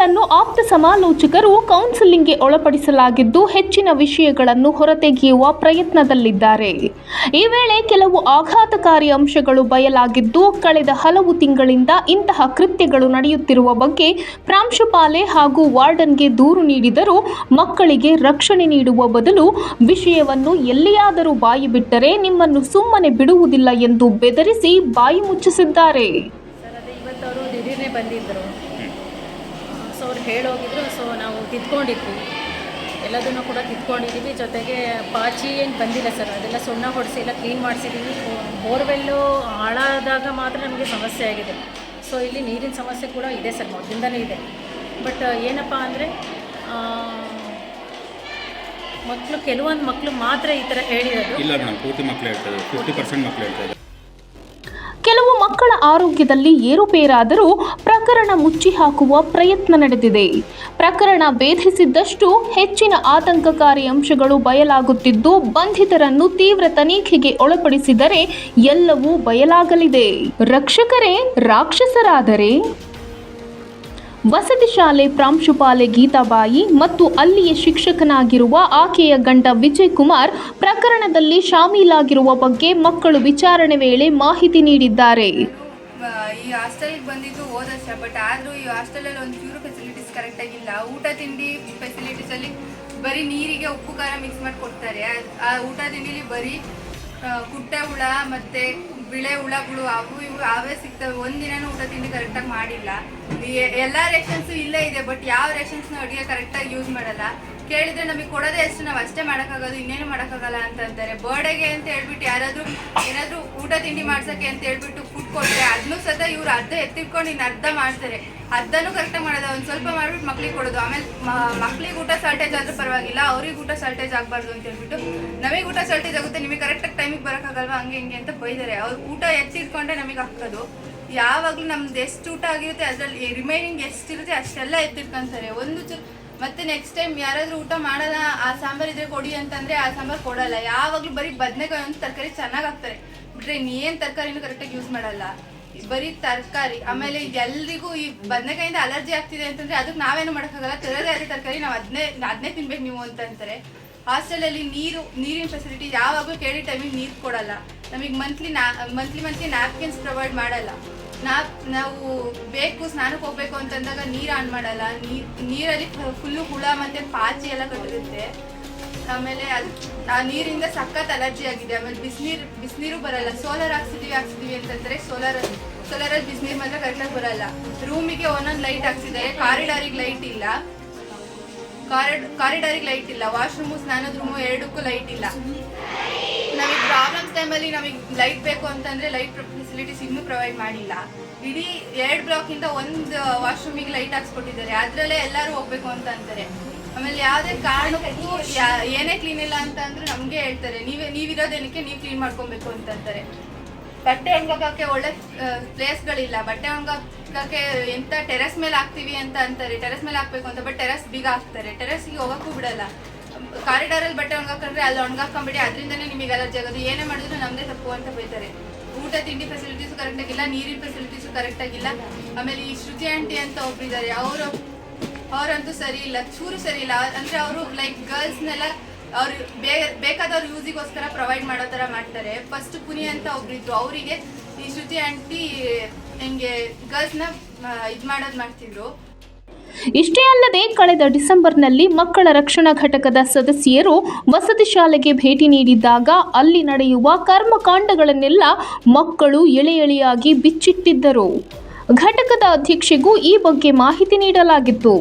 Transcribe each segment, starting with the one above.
ಮಕ್ಕಳನ್ನು ಆಪ್ತ ಸಮಾಲೋಚಕರು ಕೌನ್ಸಿಲಿಂಗ್ಗೆ ಒಳಪಡಿಸಲಾಗಿದ್ದು ಹೆಚ್ಚಿನ ವಿಷಯಗಳನ್ನು ಹೊರತೆಗೆಯುವ ಪ್ರಯತ್ನದಲ್ಲಿದ್ದಾರೆ. ಈ ವೇಳೆ ಕೆಲವು ಆಘಾತಕಾರಿ ಅಂಶಗಳು ಬಯಲಾಗಿದ್ದು, ಕಳೆದ ಹಲವು ತಿಂಗಳಿಂದ ಇಂತಹ ಕೃತ್ಯಗಳು ನಡೆಯುತ್ತಿರುವ ಬಗ್ಗೆ ಪ್ರಾಂಶುಪಾಲೆ ಹಾಗೂ ವಾರ್ಡನ್ಗೆ ದೂರು ನೀಡಿದರೂ ಮಕ್ಕಳಿಗೆ ರಕ್ಷಣೆ ನೀಡುವ ಬದಲು ವಿಷಯವನ್ನು ಎಲ್ಲಿಯಾದರೂ ಬಾಯಿ ಬಿಟ್ಟರೆ ನಿಮ್ಮನ್ನು ಸುಮ್ಮನೆ ಬಿಡುವುದಿಲ್ಲ ಎಂದು ಬೆದರಿಸಿ ಬಾಯಿ ಮುಚ್ಚಿಸಿದ್ದಾರೆ. ಬಂದಿದ್ದರು. ಹೇಳೋಗಿದ್ರು ಸೊ ನಾವು ತಿದ್ಕೊಂಡಿದ್ವಿ. ಎಲ್ಲದನ್ನು ಕೂಡ ತಿದ್ಕೊಂಡಿದ್ದೀವಿ ಜೊತೆಗೆ ಪಾಚಿ ಏನು ಬಂದಿಲ್ಲ ಸರ್ ಅದೆಲ್ಲ ಸುಣ್ಣ ಹೊಡಿಸಿ ಎಲ್ಲ ಕ್ಲೀನ್ ಮಾಡಿಸಿದ್ದೀವಿ ಬೋರ್ವೆಲ್ಲು ಹಾಳಾದಾಗ ಮಾತ್ರ ನಮಗೆ ಸಮಸ್ಯೆ ಆಗಿದೆ. ಸೊ ಇಲ್ಲಿ ನೀರಿನ ಸಮಸ್ಯೆ ಕೂಡ ಇದೆ ಸರ್ ಮೊದಲಿಂದಲೇ ಇದೆ. ಬಟ್ ಏನಪ್ಪ ಅಂದರೆ ಮಕ್ಕಳು ಕೆಲವೊಂದು ಮಕ್ಕಳು ಮಾತ್ರ ಈ ಥರ ಹೇಳಿರೋದು. ಇಲ್ಲ ಮೇಡಮ್ ಪೂರ್ತಿ ಮಕ್ಕಳು ಹೇಳ್ತಾರೆ ಫಿಫ್ಟಿ ಪರ್ಸೆಂಟ್ ಮಕ್ಕಳು ಹೇಳ್ತಾರೆ ಆರೋಗ್ಯದಲ್ಲಿ ಏರುಪೇರಾದರೂ ಪ್ರಕರಣ ಮುಚ್ಚಿ ಹಾಕುವ ಪ್ರಯತ್ನ ನಡೆದಿದೆ. ಪ್ರಕರಣ ಭೇದಿಸಿದ್ದಷ್ಟು ಹೆಚ್ಚಿನ ಆತಂಕಕಾರಿ ಅಂಶಗಳು ಬಯಲಾಗುತ್ತಿದ್ದು, ಬಂಧಿತರನ್ನು ತೀವ್ರ ತನಿಖೆಗೆ ಒಳಪಡಿಸಿದರೆ ಎಲ್ಲವೂ ಬಯಲಾಗಲಿದೆ. ರಕ್ಷಕರೇ, ರಾಕ್ಷಸರಾದರೆ? ವಸತಿ ಶಾಲೆ ಪ್ರಾಂಶುಪಾಲೆ ಗೀತಾಬಾಯಿ ಮತ್ತು ಅಲ್ಲಿಯ ಶಿಕ್ಷಕನಾಗಿರುವ ಆಕೆಯ ಗಂಡ ವಿಜಯ್ ಕುಮಾರ್ ಪ್ರಕರಣದಲ್ಲಿ ಶಾಮೀಲಾಗಿರುವ ಬಗ್ಗೆ ಮಕ್ಕಳು ವಿಚಾರಣೆ ವೇಳೆ ಮಾಹಿತಿ ನೀಡಿದ್ದಾರೆ. ಈ ಹಾಸ್ಟೆಲ್ಗೆ ಬಂದಿದ್ದು ವರ್ಷ ಬಟ್ ಆದರೂ ಈ ಹಾಸ್ಟೆಲಲ್ಲಿ ಒಂದು ಚೂರು ಫೆಸಿಲಿಟೀಸ್ ಕರೆಕ್ಟಾಗಿಲ್ಲ ಊಟ, ತಿಂಡಿ ಫೆಸಿಲಿಟೀಸಲ್ಲಿ ಬರೀ ನೀರಿಗೆ ಉಪ್ಪು, ಖಾರ ಮಿಕ್ಸ್ ಮಾಡಿ ಕೊಡ್ತಾರೆ ಆ- ಊಟ, ತಿಂಡಿಲಿ ಬರೀ ಕುಟ್ಟ ಹುಳ ಮತ್ತು ಬಿಳೆ ಹುಳಗಳು ಅವು ಇವು ಅವೇ ಸಿಗ್ತವೆ. ಒಂದಿನೂ ಊಟ, ತಿಂಡಿ ಕರೆಕ್ಟಾಗಿ ಮಾಡಿಲ್ಲ. ಎಲ್ಲ ರೇಷನ್ಸು ಇಲ್ಲೇ ಇದೆ ಬಟ್ ಯಾವ ರೇಷನ್ಸ್ನ ಅಡುಗೆ ಕರೆಕ್ಟಾಗಿ ಯೂಸ್ ಮಾಡಲ್ಲ. ಕೇಳಿದ್ರೆ ನಮಗೆ ಕೊಡೋದೇ ಎಷ್ಟು ನಾವು ಅಷ್ಟೇ ಮಾಡೋಕ್ಕಾಗೋದು, ಇನ್ನೇನು ಮಾಡೋಕ್ಕಾಗಲ್ಲ ಅಂತ ಅಂತಾರೆ. ಬರ್ಡೇಗೆ ಅಂತ ಹೇಳ್ಬಿಟ್ಟು ಯಾರಾದರೂ ಏನಾದರೂ ಊಟ ತಿಂಡಿ ಮಾಡ್ಸೋಕ್ಕೆ ಅಂತ ಹೇಳ್ಬಿಟ್ಟು ಫುಡ್ ಕೊಟ್ಟರೆ ಅದನ್ನೂ ಸತ ಇವ್ರು ಅರ್ಧ ಎತ್ತಿಟ್ಕೊಂಡು ಇನ್ನು ಅರ್ಧ ಮಾಡ್ತಾರೆ. ಅರ್ಧನೂ ಕರೆಕ್ಟಾಗಿ ಮಾಡೋದು, ಒಂದು ಸ್ವಲ್ಪ ಮಾಡಿಬಿಟ್ಟು ಮಕ್ಳಿಗೆ ಕೊಡೋದು. ಆಮೇಲೆ ಮಕ್ಳಿಗೆ ಊಟ ಶಾರ್ಟೇಜ್ ಆದರೂ ಪರವಾಗಿಲ್ಲ, ಅವ್ರಿಗೆ ಊಟ ಶಾರ್ಟೇಜ್ ಆಗಬಾರ್ದು ಅಂತ ಹೇಳ್ಬಿಟ್ಟು ನಮಗೆ ಊಟ ಶಾರ್ಟೇಜ್ ಆಗುತ್ತೆ, ನಿಮಗೆ ಕರೆಕ್ಟಾಗಿ ಟೈಮಿಗೆ ಬರೋಕ್ಕಾಗಲ್ವಾ, ಹಂಗೆ ಹಿಂಗೆ ಅಂತ ಬೈದಾರೆ. ಅವ್ರು ಊಟ ಎತ್ತಿಟ್ಕೊಂಡೆ ನಮಗೆ ಹಾಕೋದು ಯಾವಾಗಲೂ ನಮ್ದು ಎಷ್ಟು ಊಟ ಆಗಿರುತ್ತೆ ಅದರಲ್ಲಿ ರಿಮೈನಿಂಗ್ ಎಷ್ಟಿರುತ್ತೆ ಅಷ್ಟೆಲ್ಲ ಎತ್ತಿಟ್ಕೊಂತಾರೆ. ಒಂದು ಚೂರು ಮತ್ತೆ ನೆಕ್ಸ್ಟ್ ಟೈಮ್ ಯಾರಾದರೂ ಊಟ ಮಾಡಲ್ಲ, ಆ ಸಾಂಬಾರ್ ಇದ್ರೆ ಕೊಡಿ ಅಂತಂದ್ರೆ ಆ ಸಾಂಬಾರ್ ಕೊಡಲ್ಲ. ಯಾವಾಗಲೂ ಬರೀ ಬದನೆಕಾಯಿ ಒಂದು ತರಕಾರಿ ಚೆನ್ನಾಗಿ ಹಾಕ್ತಾರೆ. ಬಿಟ್ರೆ ಇನ್ನೇನು ತರಕಾರಿನೂ ಕರೆಕ್ಟಾಗಿ ಯೂಸ್ ಮಾಡಲ್ಲ. ಬರೀ ತರಕಾರಿ. ಆಮೇಲೆ ಎಲ್ರಿಗೂ ಈ ಬದನೆಕಾಯಿಂದ ಅಲರ್ಜಿ ಆಗ್ತಿದೆ ಅಂತಂದ್ರೆ ಅದಕ್ಕೆ ನಾವೇನು ಮಾಡೋಕ್ಕಾಗಲ್ಲ. ತರದೇ ಅದೇ ತರಕಾರಿ ನಾವು ಅದನ್ನೇ ಅದನ್ನೇ ತಿನ್ಬೇಕು ನೀವು ಅಂತ ಅಂತಾರೆ. ಹಾಸ್ಟೆಲಲ್ಲಿ ನೀರು, ನೀರಿನ ಫೆಸಿಲಿಟಿ ಯಾವಾಗಲೂ ಕೇಳಿ ಟೈಮಿಗೆ ನೀರು ಕೊಡಲ್ಲ. ನಮಗೆ ಮಂತ್ಲಿ ನಾ ಮಂತ್ಲಿ ಮಂತ್ಲಿ ನ್ಯಾಪ್ಕಿನ್ಸ್ ಪ್ರೊವೈಡ್ ಮಾಡಲ್ಲ. ನಾ, ನಾವು ಬೇಕು, ಸ್ನಾನಕ್ಕೆ ಹೋಗ್ಬೇಕು ಅಂತಂದಾಗ ನೀರು ಆನ್ ಮಾಡಲ್ಲ. ನೀರು ನೀರಲ್ಲಿ ಫುಲ್ಲು ಹುಳ ಮತ್ತು ಪಾಚಿ ಎಲ್ಲ ಕಟ್ಟಿರುತ್ತೆ. ಆಮೇಲೆ ಅದು, ಆ ನೀರಿಂದ ಸಖತ್ ಅಲರ್ಜಿ ಆಗಿದೆ. ಆಮೇಲೆ ಬಿಸಿನೀರು ಬಿಸಿನೀರು ಬರಲ್ಲ. ಸೋಲಾರ್ ಹಾಕ್ಸಿದೀವಿ ಹಾಕ್ಸಿದೀವಿ ಅಂತಂದರೆ ಸೋಲಾರ್ ಸೋಲಾರಲ್ಲಿ ಬಿಸಿನೀರು ಮಾತ್ರ ಕರೆಕ್ಟಾಗಿ ಬರಲ್ಲ. ರೂಮಿಗೆ ಒಂದೊಂದು ಲೈಟ್ ಹಾಕ್ಸಿದ್ದಾರೆ. ಕಾರಿಡಾರಿಗೆ ಲೈಟ್ ಇಲ್ಲ. ಕಾರಿಡ್ ಕಾರಿಡಾರಿಗೆ ಲೈಟ್ ಇಲ್ಲ. ವಾಶ್ರೂಮು ಸ್ನಾನದ ರೂಮು ಎರಡಕ್ಕೂ ಲೈಟ್ ಇಲ್ಲ. ನಮಗೆ ಪ್ರಾಬ್ಲಮ್ಸ್ ಟೈಮಲ್ಲಿ ನಮಗೆ ಲೈಟ್ ಬೇಕು ಅಂತಂದ್ರೆ ಲೈಟ್ ಫೆಸಿಲಿಟೀಸ್ ಇನ್ನೂ ಪ್ರೊವೈಡ್ ಮಾಡಿಲ್ಲ. ಇಡೀ ಎರಡು ಬ್ಲಾಕಿಂದ ಒಂದು ವಾಶ್ರೂಮಿಗೆ ಲೈಟ್ ಹಾಕ್ಸ್ಕೊಟ್ಟಿದ್ದಾರೆ. ಅದರಲ್ಲೇ ಎಲ್ಲರೂ ಹೋಗ್ಬೇಕು ಅಂತ ಅಂತಾರೆ. ಆಮೇಲೆ ಯಾವುದೇ ಕಾರಣಕ್ಕೂ ಏನೇ ಕ್ಲೀನ್ ಇಲ್ಲ ಅಂತ ಅಂದ್ರೆ ನಮಗೆ ಹೇಳ್ತಾರೆ, ನೀವೇ ನೀವಿರೋದೇನಕ್ಕೆ ನೀವು ಕ್ಲೀನ್ ಮಾಡ್ಕೊಬೇಕು ಅಂತಂತಾರೆ ಬಟ್ಟೆ ಒಣಗಾಕಕ್ಕೆ ಒಳ್ಳೆ ಪ್ಲೇಸ್ಗಳಿಲ್ಲ ಬಟ್ಟೆ ಒಣಗಾಕಕ್ಕೆ ಎಂತ ಟೆರೆಸ್ ಮೇಲೆ ಹಾಕ್ತೀವಿ ಅಂತ ಅಂತಾರೆ. ಟೆರೆಸ್ ಮೇಲೆ ಹಾಕ್ಬೇಕು ಅಂತ ಬಟ್ ಟೆರೆಸ್ ಬೀಗ ಹಾಕ್ತಾರೆ. ಟೆರೆಸ್ಗೆ ಹೋಗೋಕ್ಕೂ ಬಿಡಲ್ಲ. ಕಾರಿಡಾರಲ್ಲಿ ಬಟ್ಟೆ ಒಣಗಾಕಂದ್ರೆ ಅಲ್ಲಿ ಒಣಗಾಕೊಂಬಿಡಿ ಅದರಿಂದನೇ ನಿಮಗೆ ಅಲರ್ಜಿ ಆಗೋದು. ಏನೇ ಮಾಡಿದ್ರು ನಮ್ಮದೇ ತಪ್ಪು ಅಂತ ಬೈತಾರೆ ಊಟ, ತಿಂಡಿ ಫೆಸಿಲಿಟೀಸು ಕರೆಕ್ಟಾಗಿಲ್ಲ ನೀರಿನ ಫೆಸಿಲಿಟೀಸು ಕರೆಕ್ಟಾಗಿಲ್ಲ ಆಮೇಲೆ ಈ ಶ್ರುತಿ ಆಂಟಿ ಅಂತ ಒಬ್ಬರಿದ್ದಾರೆ ಅವರು, ಅವರಂತೂ ಸರಿ ಇಲ್ಲ, ಚೂರು ಸರಿ ಇಲ್ಲ. ಅಂದ್ರೆ ಅವರು ಲೈಕ್ ಗರ್ಲ್ಸ್ನೆಲ್ಲ ಅವ್ರು ಬೇಕಾದವ್ರ ಯೂಸಿಗೋಸ್ಕರ ಪ್ರೊವೈಡ್ ಮಾಡೋ ಥರ ಮಾಡ್ತಾರೆ. ಫಸ್ಟ್ ಪುನಿ ಅಂತ ಒಬ್ರಿದ್ರು ಅವರಿಗೆ ಈ ಶ್ರುತಿ ಆಂಟಿ ಹಿಂಗೆ ಗರ್ಲ್ಸ್ನ ಇದು ಮಾಡೋದು ಮಾಡ್ತಿದ್ರು. ಇಷ್ಟೇ ಅಲ್ಲದೆ ಕಳೆದ ಡಿಸೆಂಬರ್ನಲ್ಲಿ ಮಕ್ಕಳ ರಕ್ಷಣಾ ಘಟಕದ ಸದಸ್ಯರು ವಸತಿ ಶಾಲೆಗೆ ಭೇಟಿ ನೀಡಿದ್ದಾಗ ಅಲ್ಲಿ ನಡೆಯುವ ಕರ್ಮಕಾಂಡಗಳನ್ನೆಲ್ಲ ಮಕ್ಕಳು ಎಳೆ ಎಳೆಯಾಗಿ ಬಿಚ್ಚಿಟ್ಟಿದ್ದರು. ಘಟಕದ ಅಧ್ಯಕ್ಷೆಗೂ ಈ ಬಗ್ಗೆ ಮಾಹಿತಿ ನೀಡಲಾಗಿತ್ತು.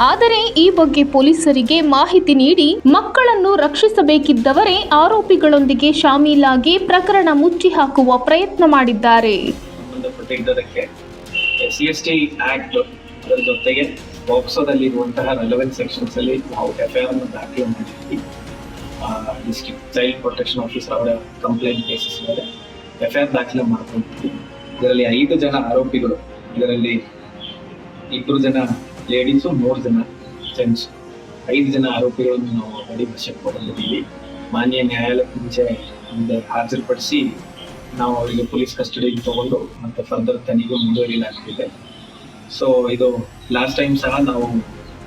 ಆದರೆ ಈ ಬಗ್ಗೆ ಪೊಲೀಸರಿಗೆ ಮಾಹಿತಿ ನೀಡಿ ಮಕ್ಕಳನ್ನು ರಕ್ಷಿಸಬೇಕಿದ್ದವರೇ ಆರೋಪಿಗಳೊಂದಿಗೆ ಶಾಮೀಲಾಗಿ ಪ್ರಕರಣ ಮುಚ್ಚಿ ಹಾಕುವ ಪ್ರಯತ್ನ ಮಾಡಿದ್ದಾರೆ. ಬಾಕ್ಸೋದಲ್ಲಿ ಇರುವಂತಹ ರೆಲೆವೆಂಟ್ ಸೆಕ್ಷನ್ಸ್ ಅಲ್ಲಿ ನಾವು ಎಫ್ ಐ ಆರ್ ದಾಖಲೆ ಮಾಡಿದ್ವಿ. ಡಿಸ್ಟ್ರಿಕ್ಟ್ ಚೈಲ್ಡ್ ಪ್ರೊಟೆಕ್ಷನ್ ಆಫೀಸರ್ ಅವರ ಕಂಪ್ಲೇಂಟ್ ಬೇಸಿಸ್ ಮೇಲೆ ಎಫ್ ಐ ಆರ್ ದಾಖಲೆ ಮಾಡ್ಕೊಂಡಿದ್ವಿ. ಇದರಲ್ಲಿ ಐದು ಜನ ಆರೋಪಿಗಳು, ಇದರಲ್ಲಿ ಇಬ್ಬರು ಜನ ಲೇಡೀಸು ಮೂರು ಜನ ಜೆಂಟ್ಸ್ ಐದು ಜನ ಆರೋಪಿಗಳನ್ನು ನಾವು ಆಲ್ರೆಡಿ ವಶಕ್ಕೆ ಪಡೆದಿದ್ದೀವಿ ಮಾನ್ಯ ನ್ಯಾಯಾಲಯಕ್ಕೆ ಮುಂಚೆ ಮುಂದೆ ಹಾಜರುಪಡಿಸಿ ನಾವು ಅವರಿಗೆ ಪೊಲೀಸ್ ಕಸ್ಟಡಿಗೆ ತಗೊಂಡು ಮತ್ತೆ ಫರ್ದರ್ ತನಿಖೆ ಮುಂದುವರಿಯಲಾಗ್ತಿದೆ. ಸೊ ಇದು ಲಾಸ್ಟ್ ಟೈಮ್ ಸಹ ನಾವು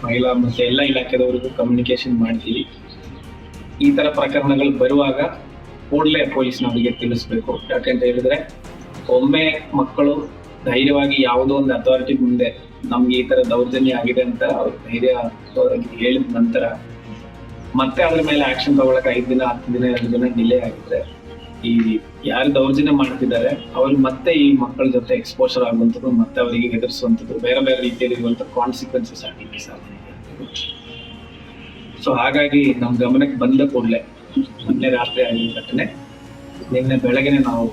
ಮಹಿಳಾ ಮತ್ತು ಎಲ್ಲ ಇಲಾಖೆದವರಿಗೂ ಕಮ್ಯುನಿಕೇಶನ್ ಮಾಡ್ತೀವಿ. ಈ ಥರ ಪ್ರಕರಣಗಳು ಬರುವಾಗ ಕೂಡಲೇ ಪೊಲೀಸ್ನವರಿಗೆ ತಿಳಿಸ್ಬೇಕು. ಯಾಕೆಂತ ಹೇಳಿದ್ರೆ, ಒಮ್ಮೆ ಮಕ್ಕಳು ಧೈರ್ಯವಾಗಿ ಯಾವುದೋ ಒಂದು ಅಥಾರಿಟಿ ಮುಂದೆ ನಮ್ಗೆ ಈ ತರ ದೌರ್ಜನ್ಯ ಆಗಿದೆ ಅಂತ ಅವ್ರು ಧೈರ್ಯ ಹೇಳಿದ ನಂತರ ಮತ್ತೆ ಅದ್ರ ಮೇಲೆ ಆಕ್ಷನ್ ತಗೊಳಕ್ ಐದು ದಿನ, ಹತ್ತು ದಿನ, ಎರಡು ದಿನ ಡಿಲೇ ಆಗಿದ್ರೆ ಈ ಯಾರು ದೌರ್ಜನ್ಯ ಮಾಡ್ತಿದ್ದಾರೆ, ಅವ್ರು ಮತ್ತೆ ಈ ಮಕ್ಕಳ ಜೊತೆ ಎಕ್ಸ್ಪೋಷರ್ ಆಗುವಂಥದ್ದು, ಮತ್ತೆ ಅವರಿಗೆ ಎದುರಿಸುವಂಥದ್ದು ಬೇರೆ ಬೇರೆ ರೀತಿಯಲ್ಲಿ ಇರುವಂತ ಕಾನ್ಸಿಕ್ವೆನ್ಸಸ್ ಸಾಧ್ಯ ಸೊ ಹಾಗಾಗಿ ನಮ್ಮ ಗಮನಕ್ಕೆ ಬಂದ ಕೂಡಲೇ, ಮೊನ್ನೆ ರಾತ್ರಿ ಆಗಿದ ಘಟನೆ ನಿನ್ನೆ ಬೆಳಗ್ಗೆನೆ ನಾವು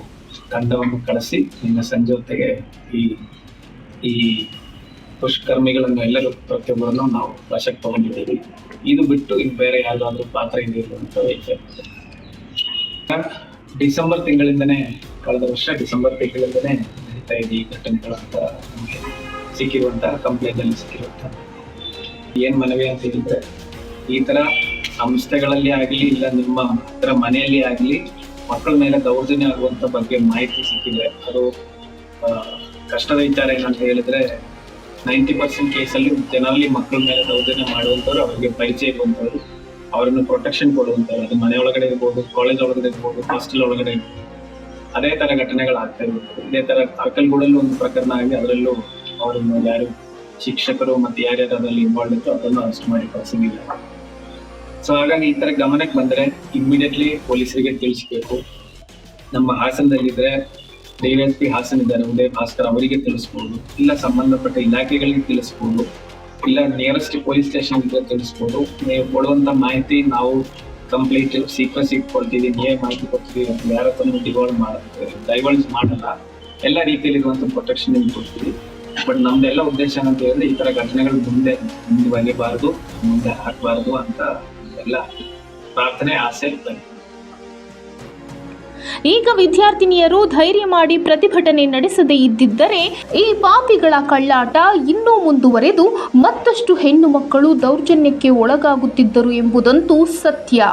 ತಂಡವನ್ನು ಕಳಿಸಿ ನಿನ್ನೆ ಸಂಜೆ ಹೊತ್ತಿಗೆ ಈ ಈ ದುಷ್ಕರ್ಮಿಗಳನ್ನು ಎಲ್ಲರೂ ಪ್ರತಿಯೊಬ್ಬರನ್ನು ನಾವು ವಶಕ್ಕೆ ತಗೊಂಡಿದ್ದೀವಿ. ಇದು ಬಿಟ್ಟು ಇನ್ನು ಬೇರೆ ಯಾರಾದರೂ ಪಾತ್ರ ಇದೆ ಅಂತ ಡಿಸೆಂಬರ್ ತಿಂಗಳಿಂದನೇ, ಕಳೆದ ವರ್ಷ ಡಿಸೆಂಬರ್ ತಿಂಗಳಿಂದನೇ ನಡೀತಾ ಇದೆ ಈ ಘಟನೆಗಳಂತ ನಮಗೆ ಸಿಕ್ಕಿರುವಂತಹ, ಕಂಪ್ಲೇಂಟಲ್ಲಿ ಸಿಕ್ಕಿರುವಂತಹ ಏನ್ ಮನವಿ ಅಂತ ಹೇಳಿದ್ರೆ, ಈ ತರ ಸಂಸ್ಥೆಗಳಲ್ಲಿ ಆಗ್ಲಿ ಇಲ್ಲ ನಿಮ್ಮ ಹತ್ರ ಮನೆಯಲ್ಲಿ ಆಗ್ಲಿ ಮಕ್ಕಳ ಮೇಲೆ ದೌರ್ಜನ್ಯ ಆಗುವಂತ ಬಗ್ಗೆ ಮಾಹಿತಿ ಸಿಕ್ಕಿದೆ ಅದು ಕಷ್ಟದ ವಿಚಾರ ಏನಂತ ಹೇಳಿದ್ರೆ ನೈಂಟಿ ಪರ್ಸೆಂಟ್ ಕೇಸಲ್ಲಿ ಜನರಲ್ಲಿ ಮಕ್ಕಳ ಮೇಲೆ ದೌರ್ಜನ್ಯ ಮಾಡುವಂಥವ್ರು ಅವರಿಗೆ ಪರಿಚಯ ಇರುವಂತವ್ರು ಅವರನ್ನು ಪ್ರೊಟೆಕ್ಷನ್ ಕೊಡುವಂತ ಅದು ಮನೆ ಒಳಗಡೆ ಇರ್ಬೋದು ಕಾಲೇಜ್ ಒಳಗಡೆ ಇರ್ಬೋದು ಹಾಸ್ಟೆಲ್ ಒಳಗಡೆ ಇರ್ಬೋದು. ಅದೇ ತರ ಘಟನೆಗಳಾಗ್ತಾ ಇರ್ಬೋದು ಇದೇ ತರ ಅರ್ಕಲ್ಗೂಡಲ್ಲೂ ಒಂದು ಪ್ರಕರಣ ಆಗಿ ಅದರಲ್ಲೂ ಅವರನ್ನು ಯಾರು ಶಿಕ್ಷಕರು ಮತ್ತೆ ಯಾರ್ಯಾರು ಅದರಲ್ಲಿ ಇನ್ವಾಲ್ವ್ ಇತ್ತು ಅದನ್ನು ಅರೆಸ್ಟ್ ಮಾಡಿ ಕಳ್ಸಂಗಿಲ್ಲ ಸೊ ಹಾಗಾಗಿ ಈ ತರ ಗಮನಕ್ಕೆ ಬಂದ್ರೆ ಇಮ್ಮಿಡಿಯೇಟ್ಲಿ ಪೊಲೀಸರಿಗೆ ತಿಳಿಸ್ಬೇಕು. ನಮ್ಮ ಹಾಸನದಲ್ಲಿದ್ರೆ ಡಿವೈಎಸ್ಪಿ ಹಾಸನ್ ಇದ್ದಾರೆ, ಉದಯ್ ಭಾಸ್ಕರ್ ಅವರಿಗೆ ತಿಳಿಸ್ಬೋದು, ಇಲ್ಲ ಸಂಬಂಧಪಟ್ಟ ಇಲಾಖೆಗಳಿಗೆ ತಿಳಿಸ್ಬೋದು. ಇಲ್ಲ ನಿಯರೆಸ್ಟ್ ಪೊಲೀಸ್ ಸ್ಟೇಷನ್ ಅಂತ ತಿಳಿಸ್ಬೋದು. ನೀವು ಕೊಡುವಂಥ ಮಾಹಿತಿ ನಾವು ಕಂಪ್ಲೀಟ್ ಸೀಕ್ವೆನ್ಸ್ ಇಟ್ಕೊಳ್ತೀವಿ ನೀವೇ ಮಾಹಿತಿ ಕೊಡ್ತೀವಿ ಅಂತ ಯಾರ ಹತ್ರನೂ ಡಿವೋಲ್ವ್ ಮಾಡುತ್ತೆ ಮಾಡಲ್ಲ. ಎಲ್ಲ ರೀತಿಯಲ್ಲಿ ಇರುವಂತ ಪ್ರೊಟೆಕ್ಷನ್ ನಿಮ್ಗೆ ಕೊಡ್ತೀವಿ. ಬಟ್ ನಮ್ದೆಲ್ಲ ಉದ್ದೇಶ ಅಂತ ಹೇಳಿದ್ರೆ, ಈ ತರ ಘಟನೆಗಳು ಮುಂದೆ ಮುಂದುವರಿಬಾರದು ಮುಂದೆ ಹಾಕಬಾರ್ದು ಅಂತ ಎಲ್ಲ ಪ್ರಾರ್ಥನೆ, ಆಸೆ ಇರ್ತದೆ. ಈಗ ವಿದ್ಯಾರ್ಥಿನಿಯರು ಧೈರ್ಯ ಮಾಡಿ ಪ್ರತಿಭಟನೆ ನಡೆಸದೇ ಇದ್ದಿದ್ದರೆ ಈ ಪಾಪಿಗಳ ಕಳ್ಳಾಟ ಇನ್ನೂ ಮುಂದುವರೆದು ಮತ್ತಷ್ಟು ಹೆಣ್ಣು ಮಕ್ಕಳು ದೌರ್ಜನ್ಯಕ್ಕೆ ಒಳಗಾಗುತ್ತಿದ್ದರು ಎಂಬುದಂತೂ ಸತ್ಯ.